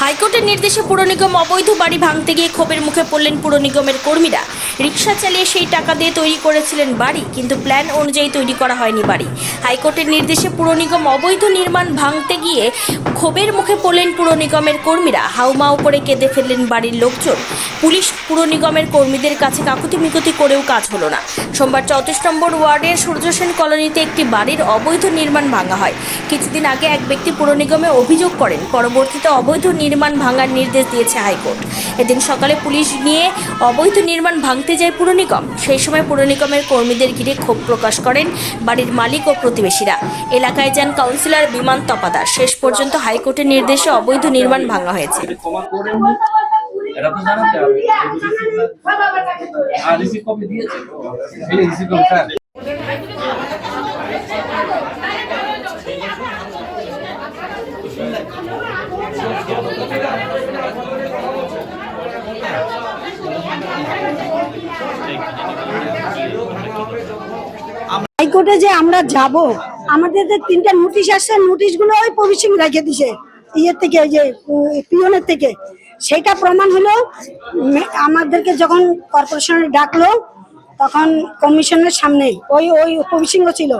হাইকোর্টের নির্দেশে পুরনিগম অবৈধ বাড়ি ভাঙতে গিয়ে ক্ষোভের মুখে পড়লেন পুর নিগমের কর্মীরা। রিক্সা চালিয়ে সেই টাকা দিয়ে তৈরি করেছিলেন বাড়ি, কিন্তু প্ল্যান অনুযায়ী তৈরি করা হয়নি বাড়ি। হাইকোর্টের নির্দেশে পুর নিগম অবৈধ নির্মাণ ভাঙতে গিয়ে ক্ষোভের মুখে পড়লেন পুর নিগমের কর্মীরা। হাউমাউ করে কেঁদে ফেললেন বাড়ির লোকজন। পুলিশ পুর নিগমের কর্মীদের কাছে কাকুতি মিকুতি করেও কাজ হলো না। সোমবার চৌত্রিশ নম্বর ওয়ার্ডের সূর্য সেন কলোনিতে একটি বাড়ির অবৈধ নির্মাণ ভাঙা হয়। কিছুদিন আগে এক ব্যক্তি পুর নিগমে অভিযোগ করেন, পরবর্তীতে অবৈধ নির্মাণ ভাঙার নির্দেশ দিয়েছে হাইকোর্ট। এদিন সকালে পুলিশ নিয়ে অবৈধ নির্মাণ ভাঙতে যায় পুর নিগম। সেই সময় পুর নিগমের কর্মীদের ঘিরে ক্ষোভ প্রকাশ করেন বাড়ির মালিক ও প্রতিবেশীরা। এলাকায় যান কাউন্সিলর বিমান তপাদার। শেষ পর্যন্ত হাইকোর্টের নির্দেশে অবৈধ নির্মাণ ভাঙা হয়েছে। তো জানাতে হবে আর দিয়েছে এই হাইকোর্টে যে আমরা যাব, আমাদের যে তিনটা নোটিশ আসছে, নোটিশগুলো ওই রেখে দিছে, ইয়ের থেকে যে পিওনের থেকে। সেটা প্রমাণ হলো আমাদেরকে যখন কর্পোরেশনে ডাকলো, তখন কমিশনের সামনে ওই ওই পবিশিং ছিল।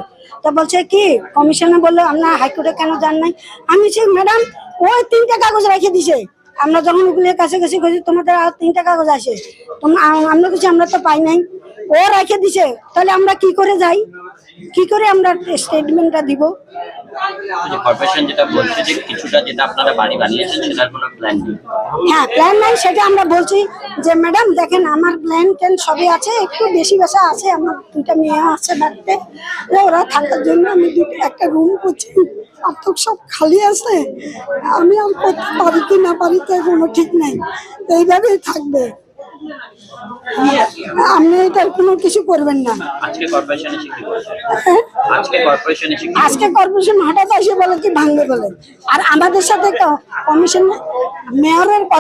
তা বলছে কি, কমিশনে বলল আপনার হাইকোর্টে কেন যান নাই? আমি বলছি, ম্যাডাম, ওই তিনটা কাগজ রেখে দিছে। আমরা যখন ওগুলোর কাছে গেছি, তোমাদের আর তিনটা কাগজ আছে। আমরা কিছু আমরা তো পাই নাই। ও রেখে দিছে। তাহলে আমরা কি করে যাই? কি করে আমরা স্টেটমেন্টটা দিব? কর্পোরেশন যেটা বলছে যে কিছুটা যেটা আপনারা বাড়ি বানিয়েছেন সেটার কোনো প্ল্যান নেই। হ্যাঁ প্ল্যান নাই সেটা আমরা বলছি যে ম্যাডাম দেখেন আমার প্ল্যান ট্যান সবই আছে। একটু বেশি আছে আমার দুইটা মেয়ে আছে বাড়িতে। ওরা থাকার জন্য আমি একটা রুম করছি। আর তো সব খালি আছে। আমি আর করতে পারি কি না পারি তো কোনো ঠিক নাই। এইভাবেই থাকবে। আপনি এটা কোনো কিছু করবেন না। আজকে কর্পোরেশন হ্যাঁ? আজকে কর্পোরেশনে আজকে কর্পোরেশন হঠাৎ এসে বলে কি ভাঙবে বলে? আর আমাদের সাথে কমিশন মেয়রের কথা